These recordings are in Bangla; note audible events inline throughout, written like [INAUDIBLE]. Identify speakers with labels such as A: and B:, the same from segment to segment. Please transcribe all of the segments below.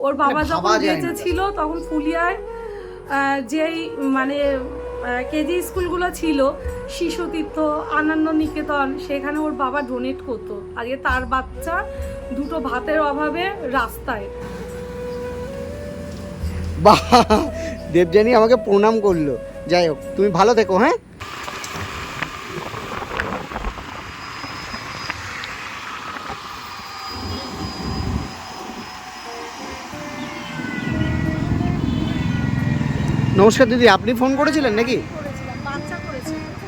A: ওর বাবা
B: মানে
A: যখন। বেঁচে ছিল তখন ফুলিয়ায় যেই মানে কেজি স্কুলগুলো ছিল শিশু তীর্থ আনন্দ নিকেতন সেখানে ওর বাবা ডোনেট করতো। আজকে তার বাচ্চা দুটো ভাতের অভাবে রাস্তায়।
B: বাহ! দেবযানী আমাকে প্রণাম করল। যাই হোক তুমি ভালো থেকো হ্যাঁ? নমস্কার দিদি আপনি ফোন করেছিলেন নাকি?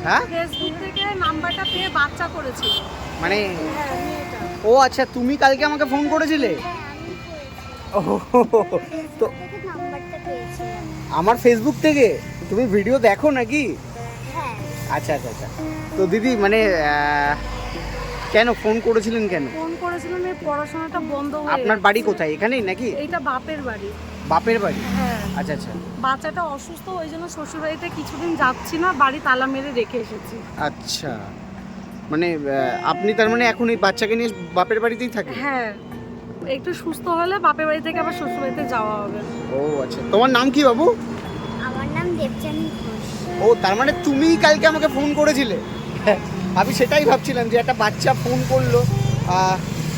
B: হ্যাঁ?
A: ফেসবুক থেকে নাম্বারটা পেয়ে
B: মানে
A: হ্যাঁ
B: ও আচ্ছা তুমি কালকে আমাকে ফোন করেছিলে? ও তো আমার ফেসবুক থেকে? তুমি ভিডিও দেখো নাকি?
C: হ্যাঁ।
B: আচ্ছা আচ্ছা আচ্ছা। তো দিদি মানে কেন? ফোন করেছিলেন কেন?
A: ফোন করেছিলাম এই পড়াশোনাটা বন্ধ হয়ে
B: আপনার বাড়ি কোথায়? এখানেই নাকি?
A: এইটা বাপের বাড়ি।
B: বাপের বাড়ি?
A: হ্যাঁ।
B: আচ্ছা আচ্ছা।
A: বাচ্চাটা অসুস্থ ওই জন্য শ্বশুরবাড়িতে কিছুদিন যাচ্ছি না বাড়ি তালা মেরে রেখে এসেছি।
B: আচ্ছা। মানে আপনি তার মানে এখন এই বাচ্চাকে নিয়ে বাপের বাড়িতেই থাকেন?
A: হ্যাঁ। একটু সুস্থ হলে বাপের বাড়ি থেকে আবার শ্বশুরবাড়িতে যাওয়া হবে।
B: ও আচ্ছা। তোমার নাম কি বাবু?
C: আমার নাম দেবজানী ঘোষ।
B: ও তার মানে তুমিই কালকে আমাকে ফোন করেছিলে? [LAUGHS] আমি সেটাই ভাবছিলাম যে একটা বাচ্চা ফোন করল।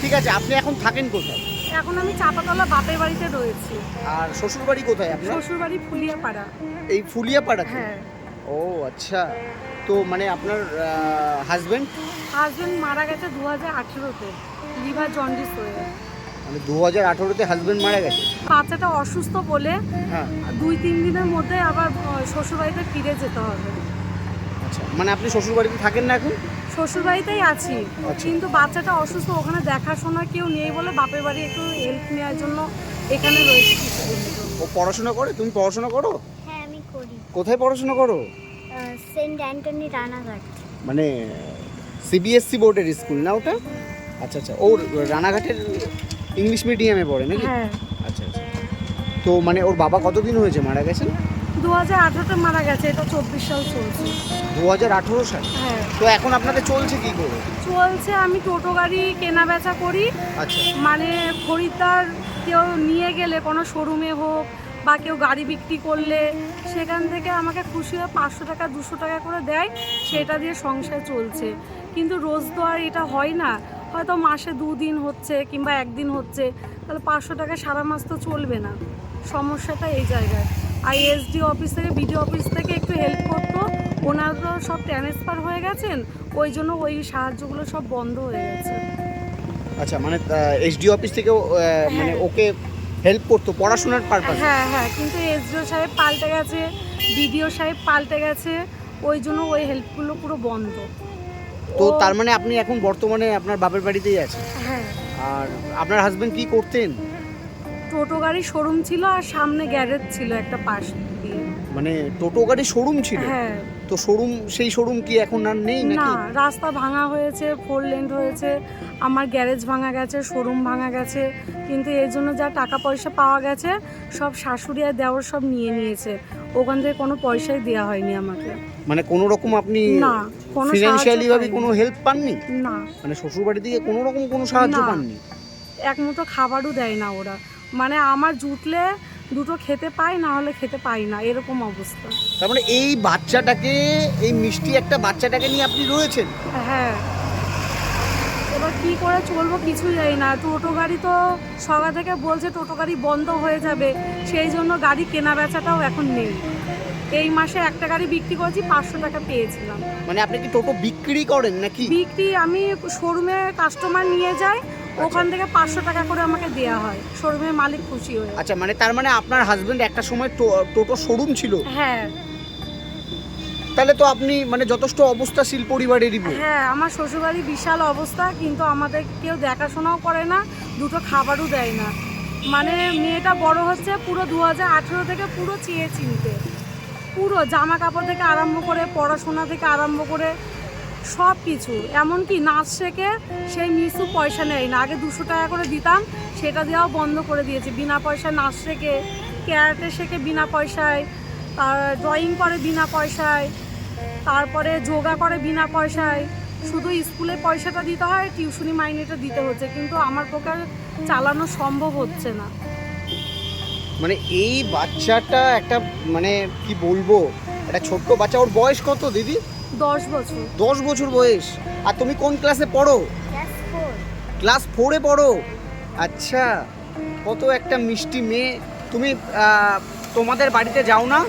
B: ঠিক আছে আপনি এখন থাকেন কোথায়?
A: এখন আমি চাপাতলা বাপের বাড়িতে রয়েছি।
B: আর শ্বশুর বাড়ি কোথায় আপনার?
A: শ্বশুরবাড়ি ফুলিয়াপাড়া।
B: এই ফুলিয়াপাড়াতে?
A: হ্যাঁ।
B: ও আচ্ছা। তো মানে আপনার হাজবেন্ড
A: হাজবেন্ড মারা গেছে দু হাজার আঠেরোতে লিভার জন্ডিস হয়ে।
B: মানে দু হাজার আঠারোতে হাজবেন্ড মারা গেছে?
A: বাচ্চাটা অসুস্থ বলে
B: হ্যাঁ।
A: দুই তিন দিনের মধ্যে আবার শ্বশুরবাড়িতে ফিরে যেতে হবে।
B: মানে আপনি শ্বশুর বাড়িতে থাকেন না এখন?
A: শ্বশুরবাড়িতেই আছি
B: আচ্ছা।
A: কিন্তু বাচ্চাটা অসুস্থ ওখানে দেখাশোনা কেউ নেই বলে বাপের বাড়ি একটু হেল্প নেওয়ার জন্য এখানে রয়েছে।
B: ও পড়াশোনা করে? তুমি পড়াশোনা করো?
C: হ্যাঁ আমি করি।
B: কোথায় পড়াশোনা করো?
C: Saint Antony Ranaghat.
B: মানে সিবিএসসি বোর্ডের স্কুল না ওটা? আচ্ছা আচ্ছা। ওর রানাঘাটের ইংলিশ মিডিয়ামে পড়ে নাকি?
A: হ্যাঁ।
B: আচ্ছা আচ্ছা। তো মানে ওর বাবা কতদিন হয়েছে? মারা গেছেন?
A: দু হাজার আঠেরোতে মারা গেছে এটা চব্বিশ সাল চলছে।
B: দু হাজার আঠেরো সাল?
A: হ্যাঁ।
B: তো এখন আপনাদের চলছে কি করে?
A: চলছে আমি টোটো গাড়ি কেনা বেচা করি।
B: আচ্ছা।
A: মানে খরিদ্দার কেউ নিয়ে গেলে কোনো শোরুমে হোক বা কেউ গাড়ি বিক্রি করলে সেখান থেকে আমাকে খুশি হয়ে পাঁচশো টাকা দুশো টাকা করে দেয় সেটা দিয়ে সংসার চলছে। কিন্তু রোজ তো আর এটা হয় না। হয়তো মাসে দুদিন হচ্ছে কিংবা একদিন হচ্ছে তাহলে পাঁচশো টাকা সারা মাস তো চলবে না। সমস্যাটা এই জায়গায়। আর এসডি অফিস থেকে বিডিও অফিস থেকে একটু হেল্প করতো। ওনারা তো সব ট্রান্সফার হয়ে গেছেন। ওই জন্য ওই সাহায্যগুলো সব বন্ধ হয়ে গেছে।
B: আচ্ছা মানে এসডি অফিস থেকে মানে
A: হ্যাঁ।
B: ওকে হেল্প করতো পড়াশোনার পারপাস
A: হ্যাঁ হ্যাঁ কিন্তু এসডিও সাহেব পাল্টে গেছে বিডিও সাহেব পাল্টে গেছে ওই জন্য ওই হেল্পগুলো পুরো বন্ধ।
B: তো তার মানে আপনি এখন বর্তমানে আপনার বাপের বাড়িতেই আছেন?
A: হ্যাঁ।
B: আর আপনার হাজবেন্ড কি করতেন?
A: টোটো গাড়ির শোরুম ছিল আর সামনে গ্যারেজ ছিল একটা পাশ দিয়ে।
B: মানে টোটো গাড়ি শোরুম ছিল?
A: হ্যাঁ।
B: তো শোরুম সেই শোরুম কি এখন আর নেই
A: না রাস্তা ভাঙা হয়েছে ফোর লেন হয়েছে আমার গ্যারেজ ভাঙা গেছে শোরুম ভাঙা গেছে কিন্তু এর জন্য যা টাকা পয়সা পাওয়া গেছে সব শাশুড়ি আর দেওর সব নিয়ে নিয়েছে। ওখান থেকে কোনো পয়সাই দেওয়া হয়নি আমাকে।
B: মানে কোনো রকম আপনি
A: না কোনো
B: ফিনান্সিয়ালি ভাবে কোনো হেল্প পাননি?
A: না।
B: মানে শ্বশুর বাড়ি থেকে কোনো রকম কোনো সাহায্য পাননি?
A: এক মুঠো খাবারও দেয় না ওরা। মানে আমার জুটলে দুটো খেতে পাই না হলে খেতে পাই না এরকম অবস্থা।
B: তার মানে এই বাচ্চাটাকে এই মিষ্টি একটা বাচ্চাটাকে নিয়ে আপনি রয়েছেন?
A: হ্যাঁ। এবার কি করে চলবো কিছুই জানি না। টোটো গাড়ি তো সকাল থেকে বলছে টোটো গাড়ি বন্ধ হয়ে যাবে সেই জন্য গাড়ি কেনা বেচাটাও এখন নেই। এই মাসে একটা গাড়ি বিক্রি করেছি পাঁচশো টাকা পেয়েছিলাম।
B: মানে আপনি কি টোটো বিক্রি করেন নাকি?
A: বিক্রি আমি শোরুমে কাস্টমার নিয়ে যাই ওখান থেকে পাঁচশো টাকা করে আমাকে দেওয়া হয়। শোরুমের মালিক খুশি হয়ে।
B: আচ্ছা মানে তার মানে আপনার হাজবেন্ড একটা সময় টোটো শোরুম ছিল?
A: হ্যাঁ।
B: তাহলে তো আপনি মানে যথেষ্ট অবস্থাশীল পরিবারেরই
A: হ্যাঁ আমার শ্বশুরবাড়ি বিশাল অবস্থা কিন্তু আমাদের কেউ দেখাশোনাও করে না দুটো খাবারও দেয় না। মানে মেয়েটা বড় হচ্ছে পুরো দু হাজার আঠেরো থেকে পুরো চেয়ে চিনতে পুরো জামা কাপড় থেকে আরম্ভ করে পড়াশোনা থেকে আরম্ভ করে সব কিছু এমনকি নাচ শেখে সেই মিসু পয়সা নেয় না আগে দুশো টাকা করে দিতাম, সেটা দেওয়াও বন্ধ করে দিয়েছে। বিনা পয়সায় নাচ শেখে, ক্যারাটে শেখে বিনা পয়সায়, আর ড্রয়িং করে বিনা পয়সায়, তারপরে যোগা করে বিনা পয়সায়। শুধু স্কুলে পয়সাটা দিতে হয়, টিউশনি মাইনেটা দিতে হচ্ছে। কিন্তু আমার পক্ষে চালানো সম্ভব হচ্ছে না।
B: মানে এই বাচ্চাটা একটা মানে কি বলব, একটা ছোট্ট বাচ্চা। ওর বয়স কত দিদি?
A: দশ বছর।
B: দশ বছর বয়স। আর তুমি কোন ক্লাসে পড়ো?
C: ক্লাস ফোরে।
B: পড়ো? আচ্ছা কত একটা মিষ্টি মেয়ে। তুমি তোমাদের বাড়িতে যাও না?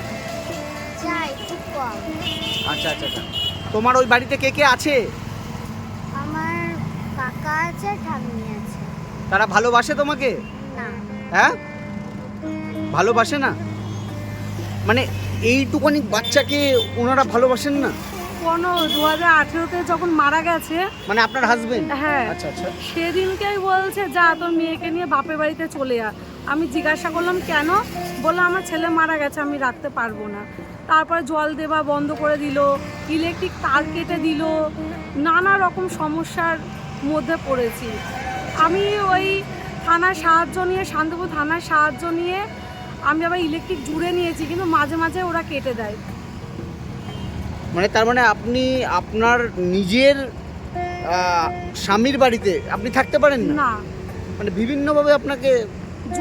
B: আচ্ছা আচ্ছা আচ্ছা। তোমার ওই বাড়িতে কে কে আছে?
C: আমার কাকা আছে ঠাম্মি আছে।
B: তারা ভালোবাসে তোমাকে?
C: না।
B: হ্যাঁ? ভালোবাসে না? মানে এইটুকানি বাচ্চাকে ওনারা ভালোবাসেন না?
A: কোনো দু হাজার আঠেরোতে যখন মারা গেছে
B: মানে আপনার হাজবেন্ড
A: হ্যাঁ
B: আচ্ছা আচ্ছা।
A: সেদিনকেই বলছে যা তোর মেয়েকে নিয়ে বাপের বাড়িতে চলে যা আমি জিজ্ঞাসা করলাম কেন? বলল আমার ছেলে মারা গেছে আমি রাখতে পারব না। তারপরে জল দেওয়া বন্ধ করে দিল ইলেকট্রিক তার কেটে দিল নানা রকম সমস্যার মধ্যে পড়েছি। আমি ওই থানার সাহায্য নিয়ে শান্তিপুর থানার সাহায্য নিয়ে আমি আবার ইলেকট্রিক জুড়ে নিয়েছি কিন্তু মাঝে মাঝে ওরা কেটে দেয়।
B: মানে তার মানে আপনি আপনার নিজের স্বামীর বাড়িতে আপনি থাকতে পারেন না? মানে বিভিন্নভাবে আপনাকে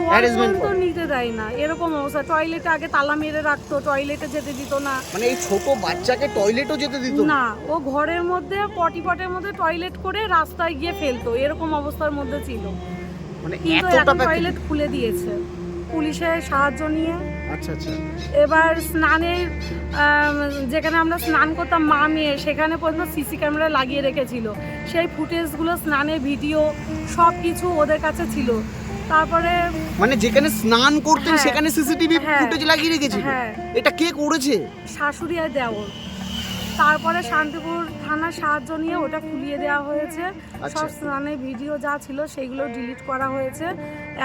A: পর্যন্ত
B: করে।
A: নিতে দেয় না। এরকম অবস্থা। টয়লেটে আগে তালা মেরে রাখতো টয়লেটে যেতে দিত না।
B: মানে এই ছোট বাচ্চাকে টয়লেটও যেতে দিত না?
A: ও ঘরের মধ্যে পটি পটের মধ্যে টয়লেট করে রাস্তায় গিয়ে ফেলতো। এরকম অবস্থার মধ্যে ছিল।
B: মানে এতটা
A: টয়লেট খুলে দিয়েছে। পুলিশের সাহায্য নিয়ে
B: আচ্ছা আচ্ছা।
A: এবার স্নানের যেখানে আমরা স্নান করতাম মা মেয়ে সেখানে পর্যন্ত সিসি ক্যামেরা লাগিয়ে রেখেছিল। সেই ফুটেজগুলো স্নানের ভিডিও সব কিছু ওদের কাছে ছিল। তারপরে
B: মানে যেখানে স্নান করতেন
A: হ্যাঁ।
B: সেখানে সিসিটিভি
A: হ্যাঁ।
B: ফুটেজ লাগিয়ে রেখেছিল?
A: হ্যাঁ।
B: এটা কে করেছে?
A: শাশুড়ি আর দেওর। তারপরে শান্তিপুর থানার সাহায্য নিয়ে ওটা খুলিয়ে দেওয়া হয়েছে।
B: আচ্ছা।
A: সব স্নানের ভিডিও যা ছিল সেইগুলো ডিলিট করা হয়েছে।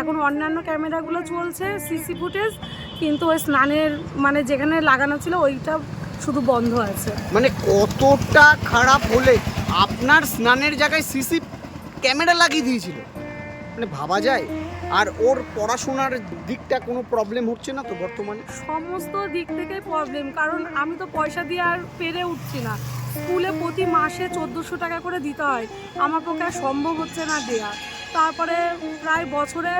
A: এখন অন্যান্য ক্যামেরাগুলো চলছে সিসি ফুটেজ কিন্তু ওই স্নানের মানে যেখানে লাগানো ছিল ওইটা শুধু বন্ধ আছে।
B: মানে কতটা খারাপ হলে আপনার স্নানের জায়গায় সিসি ক্যামেরা লাগিয়ে দিয়েছিল? মানে ভাবা যায়? আর ওর পড়াশোনার দিকটা কোনো প্রবলেম হচ্ছে না তো বর্তমানে?
A: সমস্ত দিক থেকে প্রবলেম কারণ আমি তো পয়সা দিয়ে আর পেরে উঠছি না। স্কুলে প্রতি মাসে চোদ্দোশো টাকা করে দিতে হয়। আমার পক্ষে সম্ভব হচ্ছে না দেয়া। তারপরে প্রায় বছরে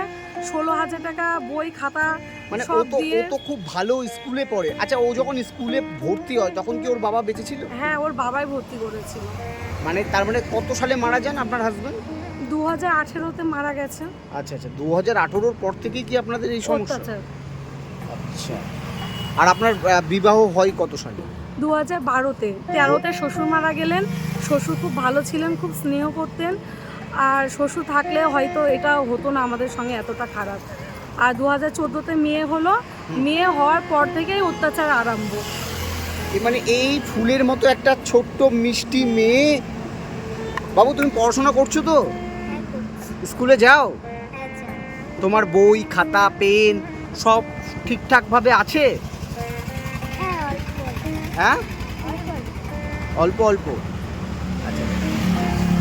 A: ষোলো হাজার টাকা বই খাতা
B: মানে ও তো ও তো খুব ভালো স্কুলে পড়ে। আচ্ছা ও যখন স্কুলে ভর্তি হয় তখন কি ওর বাবা বেঁচে ছিল?
A: হ্যাঁ ওর বাবাই ভর্তি করেছিল।
B: মানে তার মানে কত সালে মারা যান আপনার হাজবেন্ড
A: দু হাজার আঠেরোতে মারা গেছে।
B: আচ্ছা আচ্ছা দু হাজার আঠেরোর পর থেকেই কি আপনাদের এই সমস্যা?
A: অত্যাচার।
B: আচ্ছা আর আপনার আহ, বিবাহ হয় কত সালে?
A: দু হাজার বারোতে। তেরোতে শ্বশুর মারা গেলেন শ্বশুর খুব ভালো ছিলেন খুব স্নেহ করতেন আর শ্বশুর থাকলে হয়তো এটা হতো না আমাদের সঙ্গে এতটা খারাপ। আর দু হাজার চোদ্দোতে মেয়ে হলো মেয়ে হওয়ার পর থেকেই অত্যাচার আরম্ভ।
B: এ মানে এই ফুলের মতো একটা ছোট্ট মিষ্টি মেয়ে। বাবু তুমি পড়াশোনা করছ তো? স্কুলে যাও?
C: হ্যাঁ
B: তোমার বই খাতা পেন সব ঠিকঠাকভাবে আছে?
C: হ্যাঁ অল্প। অল্প
B: হ্যাঁ?
C: অল্প
B: আচ্ছা।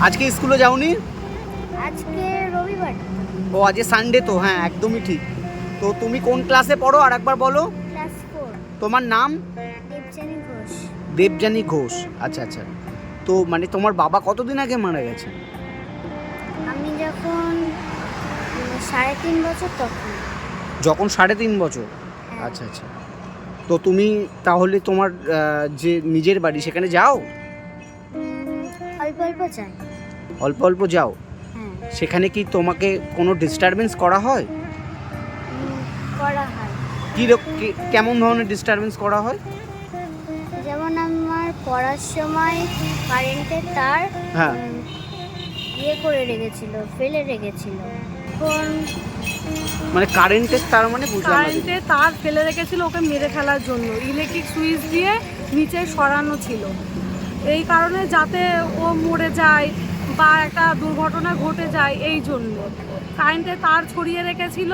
B: আজকে স্কুলে যাওনি?
C: আজকে রবিবার।
B: ও আজকে সানডে তো হ্যাঁ একদমই ঠিক। তো তুমি কোন ক্লাসে পড়ো? আর একবার বলো।
C: ক্লাস ফোর
B: তোমার নাম?
C: দেবজানী ঘোষ।
B: দেবযানী ঘোষ। আচ্ছা আচ্ছা। তো মানে তোমার বাবা কতদিন আগে মারা গেছে
C: যখন সাড়ে তিন বছর তখন।
B: যখন সাড়ে তিন বছর?
C: হ্যাঁ।
B: আচ্ছা আচ্ছা। তো তুমি তাহলে তোমার যে নিজের বাড়ি সেখানে যাও?
C: অল্প অল্প যাই।
B: অল্প অল্প যাও?
C: হ্যাঁ।
B: সেখানে কি তোমাকে কোনো ডিস্টারবেন্স করা হয়?
C: করা হয়।
B: কী কেমন ধরনের ডিস্টারবেন্স করা হয়?
C: যেমন আমার পড়ার সময় কারেন্টের তার
B: হ্যাঁ।
C: ইয়ে করে রেখেছিল ফেলে রেখেছিল এখন
B: মানে কারেন্টের তার মানে বুঝলাম
A: কারেন্টে তার ফেলে রেখেছিল ওকে মেরে ফেলার জন্য। ইলেকট্রিক সুইচ দিয়ে নিচে সরানো ছিল। এই কারণে যাতে ও মরে যায় বা একটা দুর্ঘটনা ঘটে যায় এই জন্য। কারেন্টে তার ছড়িয়ে রেখেছিল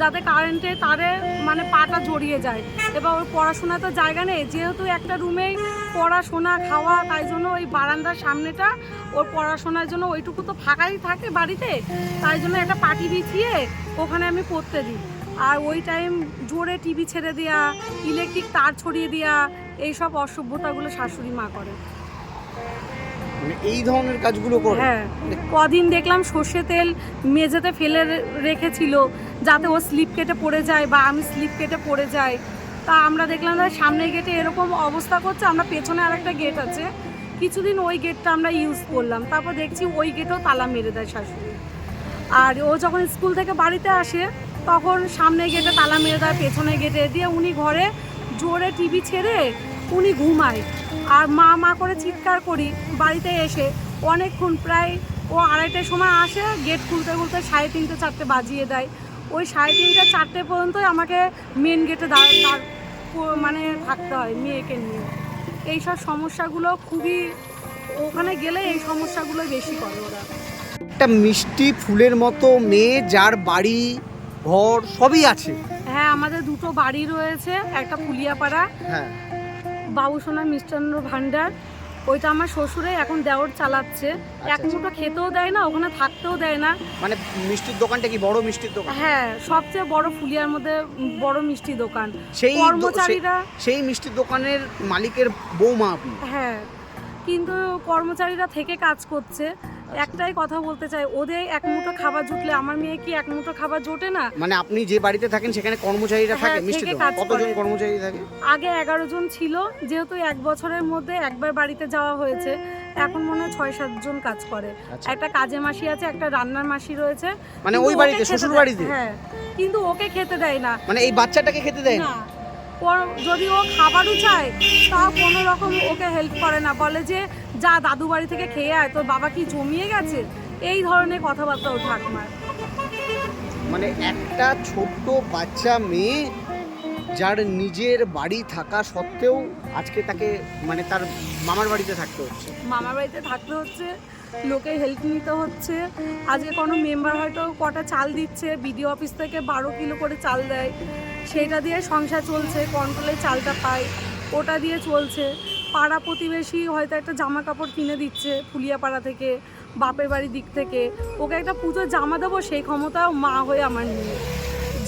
A: যাতে কারেন্টে তারে মানে পাটা জড়িয়ে যায়। এবার ওর পড়াশোনা তো জায়গা নেই, যেহেতু একটা রুমেই পড়াশোনা, খাওয়া, তাই জন্য ওই বারান্দার সামনেটা ওর পড়াশোনার জন্য ওইটুকু তো ফাঁকাই থাকে বাড়িতে, তাই জন্য একটা পাটি বিছিয়ে ওখানে আমি পড়তে দিই। আর ওই টাইম জোরে টিভি ছেড়ে দেওয়া ইলেকট্রিক তার ছড়িয়ে দেওয়া এইসব অসভ্যতাগুলো শাশুড়ি মা করে।
B: মানে এই ধরনের কাজগুলো করে।
A: হ্যাঁ কদিন দেখলাম সর্ষে তেল মেঝেতে ফেলে রেখেছিল যাতে ও স্লিপ কেটে পড়ে যায় বা আমি স্লিপ কেটে পড়ে যাই। তা আমরা দেখলাম যে সামনের গেটে এরকম অবস্থা করছে, আমরা পেছনে আরেকটা গেট আছে। কিছুদিন ওই গেটটা আমরা ইউজ করলাম, তারপর দেখছি ওই গেটেও তালা মেরে দেয় শাশুড়ি। আর ও যখন স্কুল থেকে বাড়িতে আসে, তখন সামনে গেটে তালা মেরে দেয় পেছনে গেটে দিয়ে উনি ঘরে জোরে টিভি ছেড়ে উনি ঘুমায়। আর মা মা করে চিৎকার করি বাড়িতে এসে। অনেকক্ষণ প্রায় ও আড়াইটার সময় আসে গেট খুলতে খুলতে সাড়ে তিনটে চারটে বাজিয়ে দেয়। ওই সাড়ে তিনটে চারটে পর্যন্তই আমাকে মেন গেটে দাঁড় মানে থাকতে হয় মেয়েকে নিয়ে। এইসব সমস্যাগুলো খুবই ওখানে গেলে এই সমস্যাগুলো বেশি করে ওরা।
B: একটা মিষ্টি ফুলের মতো মেয়ে যার বাড়ি ঘর সবই আছে।
A: হ্যাঁ আমাদের দুটো বাড়ি রয়েছে একটা ফুলিয়াপাড়া
B: হ্যাঁ।
A: বাবুসোনা মিষ্টান্ন ভাণ্ডার ওইটা আমার শ্বশুরে এখন দেওর চালাচ্ছে। এক
B: আচ্ছা।
A: মুঠো খেতেও দেয় না ওখানে থাকতেও দেয় না।
B: মানে মিষ্টির দোকানটা কি বড় মিষ্টির দোকান?
A: হ্যাঁ সবচেয়ে বড় ফুলিয়ার মধ্যে বড় মিষ্টি দোকান।
B: সেই
A: কর্মচারীরা
B: সেই- সেই মিষ্টির দোকানের মালিকের বৌমা আপনি?
A: হ্যাঁ কিন্তু কর্মচারীরা থেকে কাজ করছে। একটাই কথা বলতে চাই ওদের এক মুঠো খাবার জুটলে আমার মেয়ে কি এক মুঠো খাবার জোটে না?
B: মানে আপনি যে বাড়িতে থাকেন সেখানে কর্মচারীরা থাকে
A: হ্যাঁ,
B: মিষ্টি কতজন কর্মচারী থাকে?
A: আগে এগারো জন ছিল যেহেতু এক বছরের মধ্যে একবার বাড়িতে যাওয়া হয়েছে এখন মনে হয় ছয় সাতজন কাজ করে।
B: আচ্ছা।
A: একটা কাজে মাসি আছে একটা রান্নার মাসি রয়েছে।
B: মানে ওই বাড়িতে, শ্বশুর বাড়িতে?
A: হ্যাঁ কিন্তু ওকে খেতে দেয় না।
B: মানে এই বাচ্চাটাকে খেতে দেয় না।
A: যদি ও খাবারও চায় তাও কোনো রকম ওকে হেল্প করে না। বলে যে যা দাদু বাড়ি থেকে খেয়ে আয় তোর বাবা কি জমিয়ে গেছে? এই ধরনের কথাবার্তা ও ঠাকমার।
B: মানে একটা ছোট্ট বাচ্চা মেয়ে যার নিজের বাড়ি থাকা সত্ত্বেও আজকে তাকে মানে তার মামার বাড়িতে থাকতে হচ্ছে।
A: মামার বাড়িতে থাকতে হচ্ছে। লোকে হেল্প নিতে হচ্ছে। আজকে কোনো মেম্বার হয়তো কটা চাল দিচ্ছে বিডিও অফিস থেকে বারো কিলো করে চাল দেয়। সেটা দিয়ে সংসার চলছে কন্ট্রোলে চালটা পায়, ওটা দিয়ে চলছে। পাড়া প্রতিবেশী হয়তো একটা জামা কাপড় কিনে দিচ্ছে ফুলিয়াপাড়া থেকে, বাপের বাড়ির দিক থেকে। ওকে একটা পুজোর জামা দেবো, সেই ক্ষমতাও মা হয়ে আমার নেই।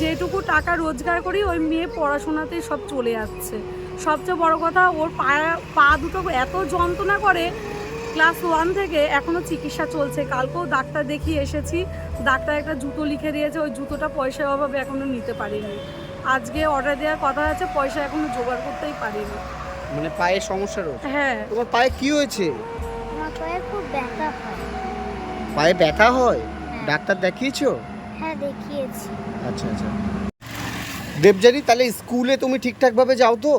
A: যেটুকু টাকা রোজগার করি, ওই মেয়ে পড়াশোনাতেই সব চলে যাচ্ছে। সবচেয়ে বড় কথা, ওর পায়া, পা দুটো এত যন্ত্রণা করে ক্লাস ওয়ান থেকে এখনও চিকিৎসা চলছে। কালকেও ডাক্তার দেখিয়ে এসেছি। ডাক্তার একটা জুতো লিখে দিয়েছে ওই জুতোটা পয়সার অভাবে এখনও নিতে পারিনি। আজকে অর্ডার দেওয়ার কথা আছে পয়সা এখনও জোগাড় করতেই পারিনি।
B: মানে পায়ের সমস্যা রয়েছে?
A: হ্যাঁ।
B: তোমার পায়ে কি হয়েছে?
C: আমার পায়ে খুব ব্যথা হয়।
B: পায়ে ব্যথা হয়? ডাক্তার দেখিয়েছো?
C: হ্যাঁ দেখিয়েছি।
B: আচ্ছা আচ্ছা। দেবজানি তাহলে স্কুলে তুমি ঠিকঠাকভাবে যাও তো?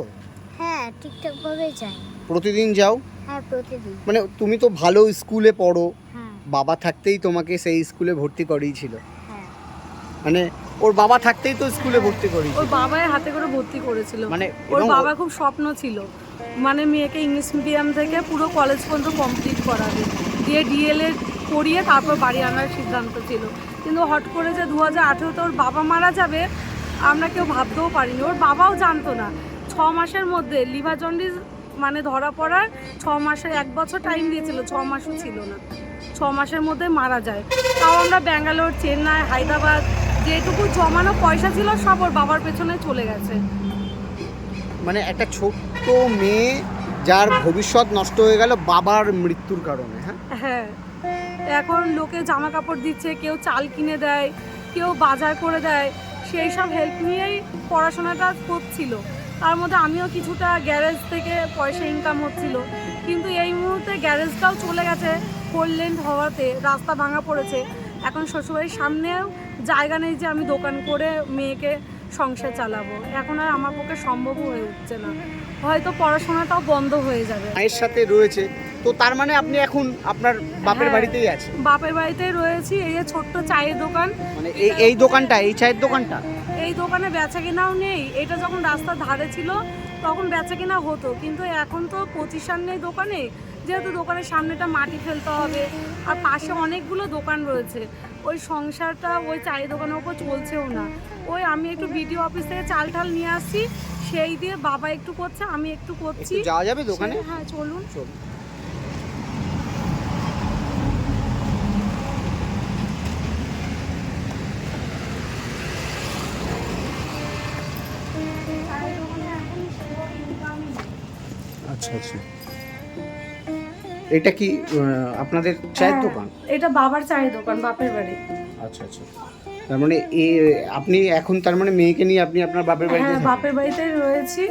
C: হ্যাঁ ঠিকঠাকভাবে যাই।
B: প্রতিদিন যাও?
C: হ্যাঁ প্রতিদিন।
B: মানে তুমি তো ভালো স্কুলে পড়ো।
C: হ্যাঁ।
B: বাবা থাকতেই তোমাকে সেই স্কুলে ভর্তি করিয়েছিল
C: হ্যাঁ।
B: মানে ওর বাবা থাকতেই তো স্কুলে ভর্তি করিয়েছিল
A: ওর বাবাই হাতে করে ভর্তি করেছিল।
B: মানে
A: ওর বাবা খুব স্বপ্ন ছিল। মানে মেয়েকে ইংলিশ মিডিয়াম থেকে পুরো কলেজ পর্যন্ত কমপ্লিট করাবে। দিয়ে ডিএলএড করিয়ে তারপর বাড়ি আনার সিদ্ধান্ত ছিল। কিন্তু হট করে যে দু হাজার আঠেরোতে ওর বাবা মারা যাবে আমরা কেউ ভাবতেও পারিনি। ওর বাবাও জানতো না। ছ মাসের মধ্যে লিভার জন্ডিস মানে ধরা পড়ার ছ মাসের এক বছর টাইম দিয়েছিল ছ মাসও ছিল না। ছ মাসের মধ্যে মারা যায়। তাও আমরা ব্যাঙ্গালোর চেন্নাই হায়দ্রাবাদ যেটুকু জমানো পয়সা ছিল সব ওর বাবার পেছনে চলে গেছে।
B: মানে একটা ছোট্ট মেয়ে যার ভবিষ্যৎ নষ্ট হয়ে গেল বাবার মৃত্যুর কারণে হ্যাঁ?
A: হ্যাঁ। এখন লোকে জামা কাপড় দিচ্ছে কেউ চাল কিনে দেয় কেউ বাজার করে দেয় সেই সব হেল্প নিয়েই পড়াশোনাটা করছিল। তার মধ্যে আমিও কিছুটা গ্যারেজ থেকে পয়সা ইনকাম হচ্ছিল। কিন্তু এই মুহূর্তে গ্যারেজটাও চলে গেছে ফোর হওয়াতে, রাস্তা ভাঙা পড়েছে। এখন শ্বশুরবাড়ির সামনেও জায়গা নেই যে আমি দোকান করে মেয়েকে সংসার চালাবো। এখন আর আমার পক্ষে সম্ভব হয়ে উঠছে না। হয়তো পড়াশোনাটাও বন্ধ হয়ে যাবে।
B: মায়ের সাথে রয়েছে তো তার মানে আপনি এখন আপনার বাপের
A: হ্যাঁ।
B: বাড়িতেই আছেন?
A: বাপের বাড়িতেই রয়েছি এই যে ছোট্ট চায়ের দোকান।
B: মানে এই এই দোকানটা এই চায়ের দোকানটা?
A: এই দোকানে বেচা কেনাও নেই এটা যখন রাস্তার ধারে ছিল তখন বেচা কেনা হতো। কিন্তু এখন তো পজিশন নেই দোকানে যেহেতু দোকানের সামনেটা মাটি ফেলতে হবে আর পাশে অনেকগুলো দোকান রয়েছে। ওই সংসারটা ওই চায়ের দোকানের ওপর চলছেও না। ওই আমি একটু বিডিও অফিস থেকে চাল টাল নিয়ে আসছি সেই দিয়ে বাবা একটু করছে আমি একটু করছি।
B: যাওয়া যাবে দোকানে?
A: হ্যাঁ চলুন।
B: চলুন। আচ্ছা আচ্ছা। এটা কি আপনাদের চায়ের
A: হ্যাঁ,
B: দোকান?
A: এটা বাবার চায়ের দোকান বাপের বাড়ি।
B: আচ্ছা আচ্ছা। তার মানে এ আপনি এখন তার মানে মেয়েকে নিয়ে আপনি আপনার বাপের বাড়িতে
A: হ্যাঁ বাপের বাড়িতে রয়েছি।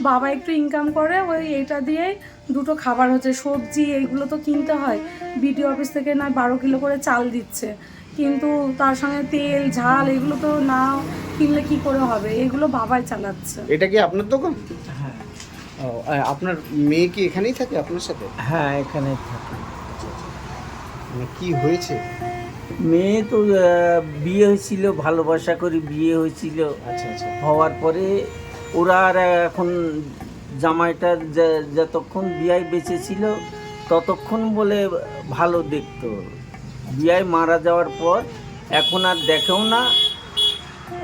A: বাবা একটু ইনকাম করে ওই এইটা দিয়ে দুটো খাবার হচ্ছে সবজি এইগুলো তো কিনতে হয়। বিডিও অফিস থেকে না বারো কিলো করে চাল দিচ্ছে। কিন্তু তার সঙ্গে তেল ঝাল এগুলো তো না কিনলে কি করে হবে? এগুলো বাবাই চালাচ্ছে।
B: এটা কি আপনার দোকান?
D: হ্যাঁ।
B: আপনার মেয়ে কি এখানেই থাকে আপনার সাথে?
D: হ্যাঁ এখানে থাকে।
B: মানে কি হয়েছে?
D: মেয়ে তো বিয়ে হয়েছিল ভালোবাসা করে বিয়ে হয়েছিল।
B: আচ্ছা আচ্ছা।
D: হওয়ার পরে ওরা আর এখন জামাইটা যতক্ষণ বিয়ায় বেঁচে ছিল ততক্ষণ বলে ভালো দেখতো। বিয়ায় মারা যাওয়ার পর এখন আর দেখেও না।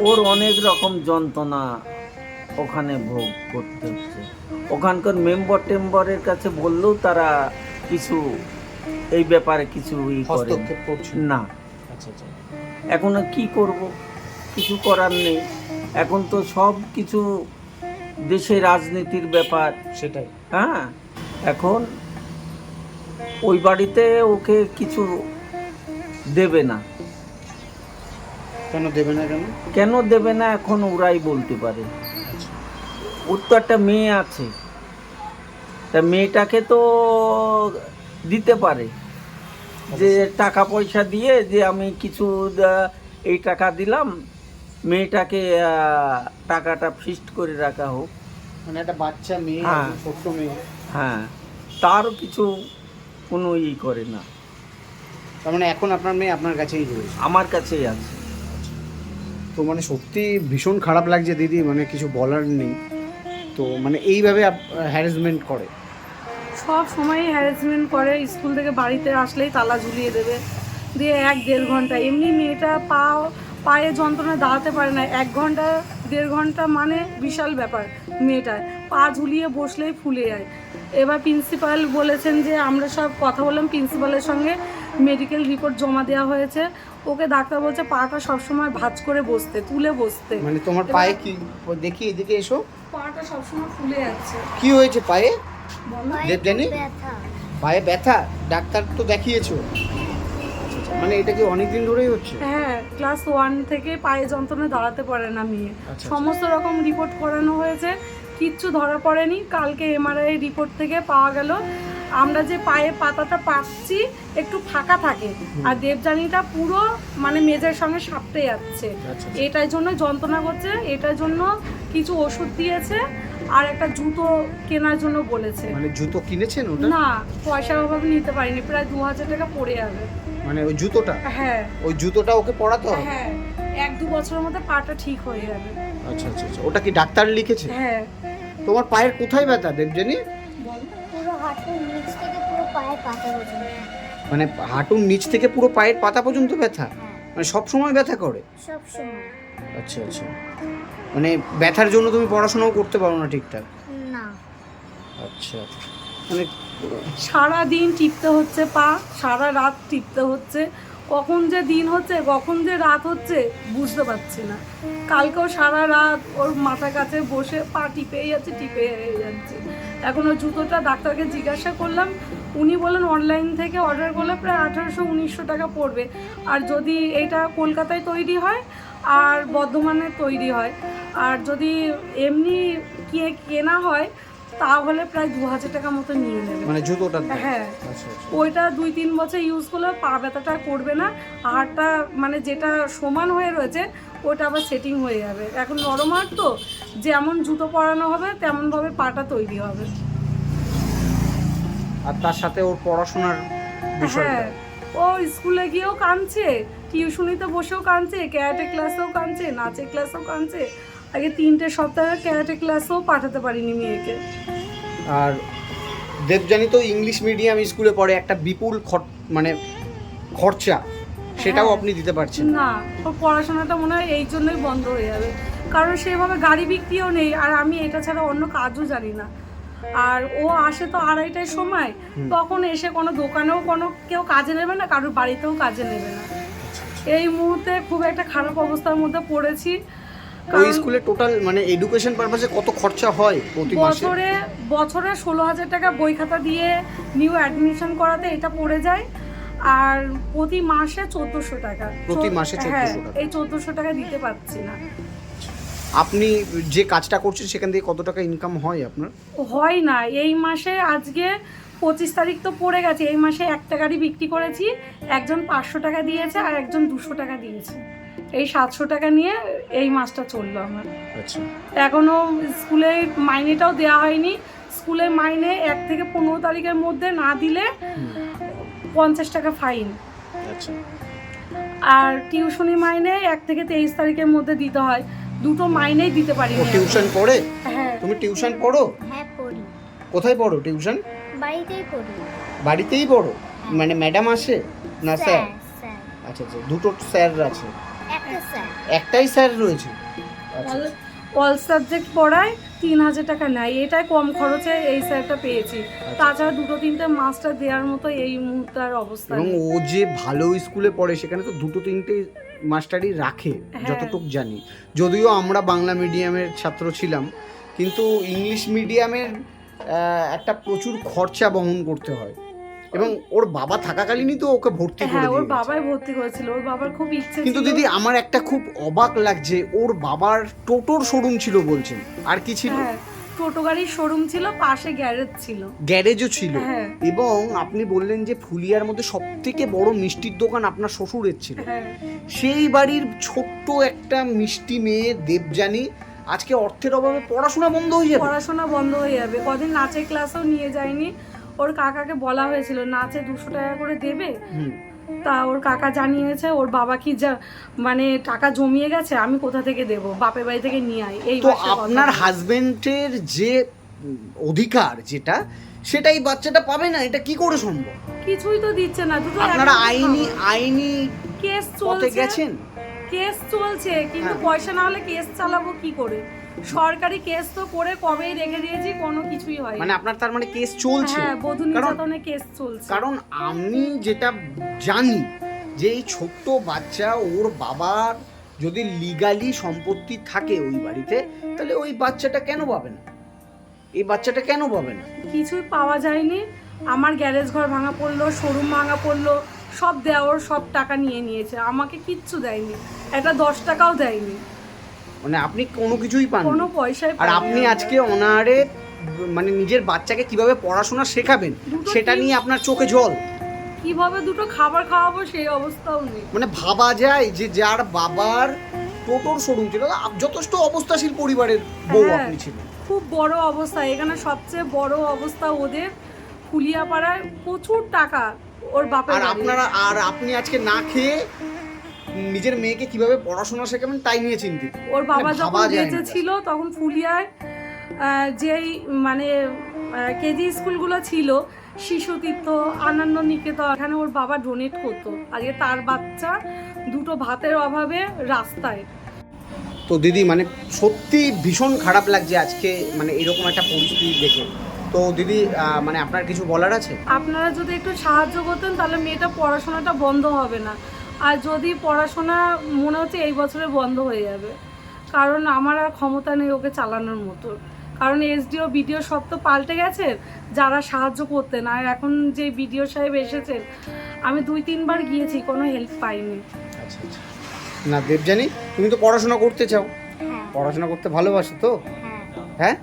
D: ওর অনেক রকম যন্ত্রণা ওখানে ভোগ করতে হচ্ছে। ওখানকার মেম্বার টেম্বারের কাছে বললেও তারা কিছু এই ব্যাপারে কিছু ই করে। না।
B: আচ্ছা আচ্ছা।
D: এখন কি করব? কিছু করার নেই। এখন তো সব কিছু দেশে রাজনীতির ব্যাপার।
B: সেটাই।
D: হ্যাঁ এখন ওই বাড়িতে ওকে কিছু দেবে না।
B: কেন দেবে না কেন?
D: কেন দেবে না এখন ওরাই বলতে পারে। ওর তো একটা মেয়ে আছে। তা মেয়েটাকে তো দিতে পারে। যে টাকা পয়সা দিয়ে যে আমি কিছু এই টাকা দিলাম মেয়েটাকে টাকাটা ফিক্সড করে রাখা হোক।
B: মানে একটা বাচ্চা মেয়ে
D: হ্যাঁ।
B: ছোট্ট মেয়ে।
D: হ্যাঁ। তারও কিছু কোনো ই করে না।
B: তার মানে এখন আপনার মেয়ে আপনার কাছেই রয়েছে?
D: আমার কাছেই আছে।
B: তো মানে সত্যি ভীষণ খারাপ লাগছে দিদি মানে কিছু বলার নেই। তো মানে এইভাবে হ্যারাসমেন্ট করে।
A: সব সময় হ্যারাসমেন্ট করে স্কুল থেকে বাড়িতে আসলেই তালা ঝুলিয়ে দেবে। দিয়ে এক দেড় ঘণ্টা এমনি মেয়েটা পা পায়ে যন্ত্রণা দাঁড়াতে পারে না। এক ঘণ্টা দেড় ঘণ্টা মানে বিশাল ব্যাপার মেয়েটার। পা ঝুলিয়ে বসলেই ফুলে যায়। এবার প্রিন্সিপাল বলেছেন যে আমরা সব কথা বললাম প্রিন্সিপালের সঙ্গে মেডিকেল রিপোর্ট জমা দেওয়া হয়েছে। ওকে ডাক্তার বলছে পাটা সবসময় ভাঁজ করে বসতে তুলে বসতে।
B: মানে তোমার পায়ে কি? দেখি এদিকে এসো।
A: পাটা সবসময় ফুলে যাচ্ছে।
B: কি হয়েছে পায়ে?
A: বলো
B: পায়ে ব্যথা। ডাক্তার তো দেখিয়েছো। মানে এটা কি অনেক দিন ধরেই হচ্ছে?
A: হ্যাঁ ক্লাস ওয়ান থেকে পায়ে যন্ত্রণা দাঁড়াতে পারে না মেয়ে।
B: আচ্ছা।
A: সমস্ত রকম রিপোর্ট করানো হয়েছে। কিচ্ছু ধরা পড়েনি। কালকে এমআরআই রিপোর্ট থেকে পাওয়া গেল। আমরা যে পায়ে পাতাটা পাচ্ছি একটু ফাঁকা থাকে। আর দেবযানীটা পুরো মানে মেজের সঙ্গে সাপটে যাচ্ছে।
B: আচ্ছা।
A: এটার জন্য যন্ত্রণা করছে এটার জন্য কিছু ওষুধ দিয়েছে। আর একটা জুতো কেনার জন্য বলেছে।
B: মানে জুতো কিনেছেন ওটা?
A: না পয়সার অভাবে নিতে পারিনি প্রায় দু হাজার টাকা পড়ে যাবে।
B: মানে ওই জুতোটা?
A: হ্যাঁ।
B: ওই জুতোটা ওকে পরাতে হবে?
A: হ্যাঁ এক দু বছরের মধ্যে পাটা ঠিক হয়ে যাবে।
B: আচ্ছা আচ্ছা আচ্ছা। ওটা কি ডাক্তার লিখেছে?
A: হ্যাঁ।
B: তোমার পায়ের কোথায় ব্যথা দেবজানি
A: বল
C: পুরো হাঁটুর নিচ থেকে পুরো পায়ে পাতা পর্যন্ত।
B: মানে হাঁটুর নিচ থেকে পুরো পায়ের পাতা পর্যন্ত ব্যথা?
C: হ্যাঁ।
B: মানে সব সময় ব্যথা করে?
C: সব সময়।
B: আচ্ছা আচ্ছা। মানে ব্যথার জন্য তুমি পড়াশোনাও করতে পারো না ঠিকঠাক?
C: না।
B: আচ্ছা। মানে
A: সারা দিন টিপতে হচ্ছে পা সারা রাত টিপতে হচ্ছে। কখন যে দিন হচ্ছে কখন যে রাত হচ্ছে বুঝতে পারছি না। কালকেও সারা রাত ওর মাথার কাছে বসে পা টিপেই যাচ্ছে টিপে যাচ্ছে। এখন ওই জুতোটা ডাক্তারকে জিজ্ঞাসা করলাম উনি বলেন অনলাইন থেকে অর্ডার করলে প্রায় আঠারোশো উনিশশো টাকা পড়বে। আর যদি এটা কলকাতায় তৈরি হয় আর বর্ধমানে তৈরি হয় আর যদি এমনি কে- কেনা হয় তাহলে প্রায় দু হাজার টাকা মতো নিয়ে নেবে।
B: মানে জুতোটা
A: হ্যাঁ।
B: আচ্ছা আচ্ছা।
A: ওইটা দুই তিন বছর ইউজ করলে পা ব্যথাটা করবে না। হাড়টা মানে যেটা সমান হয়ে রয়েছে ওটা আবার সেটিং হয়ে যাবে। এখন নরম হাড় তো যেমন জুতো পরানো হবে তেমনভাবে পাটা তৈরি হবে।
B: আর তার সাথে ওর পড়াশোনার বিষয়টা?
A: হ্যাঁ। ও স্কুলে গিয়েও কাঁদছে টিউশনিতে বসেও কাঁদছে ক্যারাটে ক্লাসেও কাঁদছে নাচের ক্লাসেও কাঁদছে। আগে তিনটে সপ্তাহে ক্যারাটে ক্লাসেও পাঠাতে পারিনি মেয়েকে।
B: আর দেবজানি তো ইংলিশ মিডিয়াম স্কুলে পড়ে একটা বিপুল মানে খরচা সেটাও
A: হ্যাঁ।
B: আপনি দিতে পারছেন না।
A: না ওর পড়াশোনাটা মনে হয় এই জন্যই বন্ধ হয়ে যাবে। কারণ সেভাবে গাড়ি বিক্রিও নেই আর আমি এটা ছাড়া অন্য কাজও জানি না। আর ও আসে তো আড়াইটার সময় তখন এসে কোনো দোকানেও কোনো কেউ কাজে নেবে না কারোর বাড়িতেও কাজে নেবে না। এই মুহূর্তে খুব একটা খারাপ অবস্থার মধ্যে পড়েছি।
B: ওই স্কুলে টোটাল মানে এডুকেশন পারপাসে কত খরচা হয় প্রতি মাসে?
A: বছরে বছরে ষোলো হাজার টাকা বই খাতা দিয়ে নিউ অ্যাডমিশন করাতে এটা পড়ে যায় আর প্রতি মাসে চোদ্দোশো টাকা।
B: প্রতি মাসে
A: হ্যাঁ
B: 1400 টাকা।
A: এই চোদ্দোশো টাকা দিতে পারছি না।
B: আপনি যে কাজটা করছেন সেখান থেকে কত টাকা ইনকাম হয় আপনার?
A: হয় না। এই মাসে আজকে পঁচিশ তারিখ তো পড়ে গেছে এই মাসে একটা গাড়ি বিক্রি করেছি একজন পাঁচশো টাকা দিয়েছে আর একজন দুশো টাকা দিয়েছে। এই সাতশো টাকা নিয়ে এই মাসটা চলল আমার।
B: আচ্ছা।
A: এখনও স্কুলে মাইনেটাও দেওয়া হয়নি। স্কুলে মাইনে এক থেকে পনেরো তারিখের মধ্যে না দিলে পঞ্চাশ টাকা ফাইন।
B: আচ্ছা।
A: আর টিউশনি মাইনে এক থেকে তেইশ তারিখের মধ্যে দিতে হয়। দুটো মাইনেই দিতে পারি
B: টিউশন পড়ে?
A: হ্যাঁ।
B: তুমি টিউশন পড়ো?
C: হ্যাঁ পড়ি।
B: কোথায় পড়ো টিউশন?
C: বাড়িতেই পড়ি।
B: বাড়িতেই পড়ো? মানে ম্যাডাম আসে? না স্যার। আচ্ছা আচ্ছা। দুটো স্যার আছে। একটাই স্যার রয়েছে। আচ্ছা
A: অল অল সাবজেক্ট পড়ায় তিন হাজার টাকা নেয়। এটাই কম খরচে এই স্যারটা পেয়েছি। তাছাড়া দুটো তিনটে মাস্টার দেওয়ার মতো এই মুহূর্তের অবস্থা
B: এবং ও যে ভালো স্কুলে পড়ে সেখানে তো দুটো তিনটে মাস্টারই রাখে
A: হ্যাঁ।
B: যতটুক জানি। যদিও আমরা বাংলা মিডিয়ামের ছাত্র ছিলাম কিন্তু ইংলিশ মিডিয়ামের একটা প্রচুর খরচা বহন করতে হয়। এবং ওর বাবা থাকাকালীনই তো ওকে ভর্তি করে
A: হ্যাঁ ওর বাবাই ভর্তি করেছিল ওর বাবার খুব ইচ্ছে
B: কিন্তু দিদি আমার একটা খুব অবাক লাগছে ওর বাবার টোটোর শোরুম ছিল বলছেন আর কি ছিল?
A: হ্যাঁ টোটো গাড়ির শোরুম ছিল পাশে গ্যারেজ ছিল।
B: গ্যারেজও ছিল।
A: হ্যাঁ।
B: এবং আপনি বললেন যে ফুলিয়ার মধ্যে সব থেকে বড় মিষ্টির দোকান আপনার শ্বশুরের ছিল। সেই বাড়ির ছোট্ট একটা মিষ্টি মেয়ে দেবযানী আজকে অর্থের অভাবে পড়াশোনা বন্ধ হয়ে যাবে?
A: পড়াশোনা বন্ধ হয়ে যাবে। কদিন নাচের ক্লাসেও নিয়ে যায়নি ওর কাকাকে বলা হয়েছিল নাচে দুশো টাকা করে দেবে। তা ওর কাকা জানিয়েছে ওর বাবা কি যা মানে টাকা জমিয়ে গেছে আমি কোথা থেকে দেব? বাপের বাড়ি থেকে নিয়ে আয়। এই
B: তো আপনার হাজবেন্ডের যে অধিকার যেটা সেটাই বাচ্চাটা পাবে না? এটা কি করে সম্ভব?
A: কিছুই তো দিচ্ছে না। দুটো
B: আপনারা আইনি আইনি
A: কেস চলছে।
B: গেছেন?
A: কেস চলছে কিন্তু
B: হ্যাঁ।
A: পয়সা না হলে কেস চালাবো কি করে? সরকারি কেস তো করে কবেই রেখে দিয়েছি কোনো কিছুই হয়
B: মানে আপনার তার মানে কেস চলছে।
A: হ্যাঁ বধূ
B: কারণ
A: নির্যাতনের কেস চলছে।
B: কারণ আমি যেটা জানি যে এই ছোট্ট বাচ্চা ওর বাবার যদি লিগালি সম্পত্তি থাকে ওই বাড়িতে তাহলে ওই বাচ্চাটা কেন পাবে না? এই বাচ্চাটা কেন পাবে না?
A: কিছুই পাওয়া যায়নি। আমার গ্যারেজ ঘর ভাঙা পড়ল শোরুম ভাঙা পড়ল সব দেওয়ার সব টাকা নিয়ে নিয়েছে। আমাকে কিচ্ছু দেয়নি। একটা দশ টাকাও দেয়নি।
B: মানে আপনি কোনো কিছুই পান
A: কোনো পয়সায়
B: আর আপনি আজকে অনারে মানে নিজের বাচ্চাকে কীভাবে পড়াশোনা শেখাবেন সেটা নিয়ে আপনার চোখে জল।
A: কীভাবে দুটো খাবার খাওয়াবো সেই অবস্থাও নেই।
B: মানে ভাবা যায় যে যার বাবার টোটোর শোরুম ছিল যথেষ্ট অবস্থাশীল পরিবারের বউ
A: হ্যাঁ।
B: আপনি ছিলেন।
A: খুব বড় অবস্থা। এখানে সবচেয়ে বড় অবস্থা ওদের ফুলিয়াপাড়ায় প্রচুর টাকা ওর বাপের
B: আর আপনারা আর আপনি আজকে না খেয়ে নিজের মেয়েকে কীভাবে পড়াশোনা শেখাবেন তাই নিয়ে চিন্তিত।
A: ওর বাবা
B: মানে
A: যখন বেঁচে ছিল তখন ফুলিয়ায় যেই মানে কেজি স্কুলগুলো ছিল শিশু তীর্থ আনন্দ নিকেতন এখানে ওর বাবা ডোনেট করতো। আজকে তার বাচ্চা দুটো ভাতের অভাবে রাস্তায়।
B: তো দিদি মানে সত্যি ভীষণ খারাপ লাগছে আজকে মানে এরকম একটা পরিস্থিতি দেখে। তো দিদি মানে আপনার কিছু বলার আছে?
A: আপনারা যদি একটু সাহায্য করতেন তাহলে মেয়েটা পড়াশোনাটা বন্ধ হবে না। আর যদি পড়াশোনা মনে হচ্ছে এই বছরে বন্ধ হয়ে যাবে কারণ আমার আর ক্ষমতা নেই ওকে চালানোর মতো। কারণ এসডিও বিডিও সব তো পাল্টে গেছে যারা সাহায্য করতেন। আর এখন যে বিডিও সাহেব এসেছেন আমি দুই তিনবার গিয়েছি কোনো হেল্প পাইনি।
B: আচ্ছা আচ্ছা। না দেবজানি তুমি তো পড়াশোনা করতে চাও।
C: হ্যাঁ।
B: পড়াশোনা করতে ভালোবাসো তো?
C: হ্যাঁ।
B: হ্যাঁ?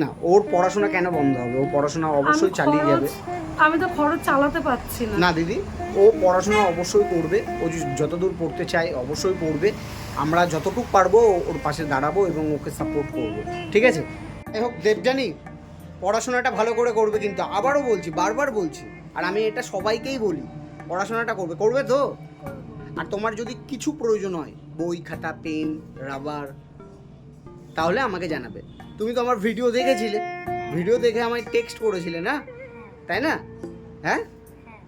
B: না ওর পড়াশোনা কেন বন্ধ হবে? ও পড়াশোনা অবশ্যই চালিয়ে যাবে।
A: আমি তো খরচ চালাতে পারছি না।
B: না, দিদি, ও পড়াশোনা অবশ্যই করবে, ও যতদূর পড়তে চায় অবশ্যই পড়বে। আমরা যতটুকু পারব ওর পাশে দাঁড়াবো এবং ওকে সাপোর্ট করব। ঠিক আছে? যাই হোক দেবজানি পড়াশোনাটা ভালো করে করবে কিন্তু, আবারও বলছি, বারবার বলছি, আর আমি এটা সবাইকেই বলি, পড়াশোনাটা করবে করবে তো? আর তোমার যদি কিছু প্রয়োজন হয়, বই, খাতা, পেন, রাবার, তাহলে আমাকে জানাবে। তুমি তো আমার ভিডিও দেখেছিলে, ভিডিও দেখে আমায় টেক্সট করেছিলে না? তাই না? হ্যাঁ?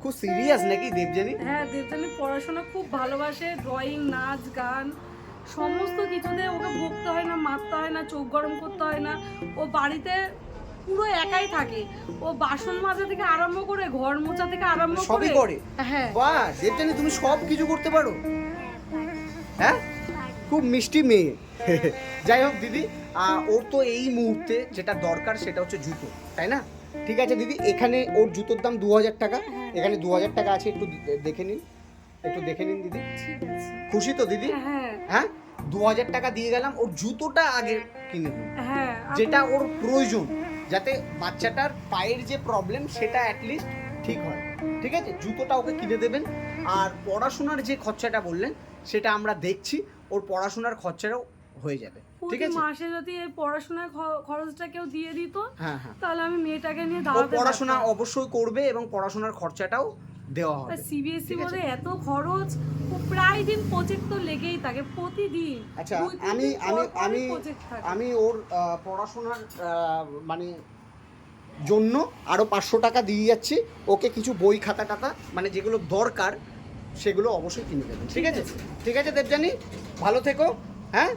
B: খুব সিরিয়াস নাকি দেবজানি
A: হ্যাঁ দেবজানি পড়াশোনা খুব ভালোবাসে ড্রয়িং নাচ গান সমস্ত কিছুতে ওকে বকতে হয় না মারতে হয় না চোখ গরম করতে হয় না। ও বাড়িতে পুরো একাই থাকে। ও বাসন মাজা থেকে আরম্ভ করে ঘর মোছা থেকে আরম্ভ করে
B: সবই করে
A: হ্যাঁ।
B: বাহ দেবজানি তুমি সব কিছু করতে পারো? হ্যাঁ? খুব মিষ্টি মেয়ে। [LAUGHS] যাই হোক দিদি ওর তো এই মুহূর্তে যেটা দরকার সেটা হচ্ছে জুতো তাই না? ঠিক আছে দিদি এখানে ওর জুতোর দাম দু হাজার টাকা এখানে দু হাজার টাকা আছে একটু দেখে নিন। একটু দেখে নিন দিদি। খুশি তো দিদি?
A: হ্যাঁ
B: হ্যাঁ। দু হাজার টাকা দিয়ে গেলাম ওর জুতোটা আগে কিনে দিন
A: হ্যাঁ
B: যেটা ওর প্রয়োজন যাতে বাচ্চাটার পায়ের যে প্রবলেম সেটা অ্যাটলিস্ট ঠিক হয়। ঠিক আছে? জুতোটা ওকে কিনে দেবেন। আর পড়াশোনার যে খরচাটা বললেন সেটা আমরা দেখছি ওর পড়াশোনার খরচাটাও হয়ে যাবে।
A: প্রতি মাসে যদি এই পড়াশোনার খরচটা কেউ দিয়ে দিত
B: হ্যাঁ হ্যাঁ।
A: তাহলে আমি মেয়েটাকে নিয়ে দাঁড়াতে
B: পড়াশোনা অবশ্যই করবে এবং পড়াশোনার খরচাটাও দেওয়া হবে। ঠিক আছে?
A: বলে এত খরচ প্রায় দিন প্রজেক্ট তো লেগেই থাকে প্রতিদিন।
B: আচ্ছা আমি আমি আমি আমি ওর পড়াশোনার মানে জন্য আরও পাঁচশো টাকা দিয়ে যাচ্ছি। ওকে কিছু বই খাতা টাতা মানে যেগুলো দরকার সেগুলো অবশ্যই কিনে দেবেন। ঠিক আছে? ঠিক আছে দেবজানি ভালো থেকো হ্যাঁ?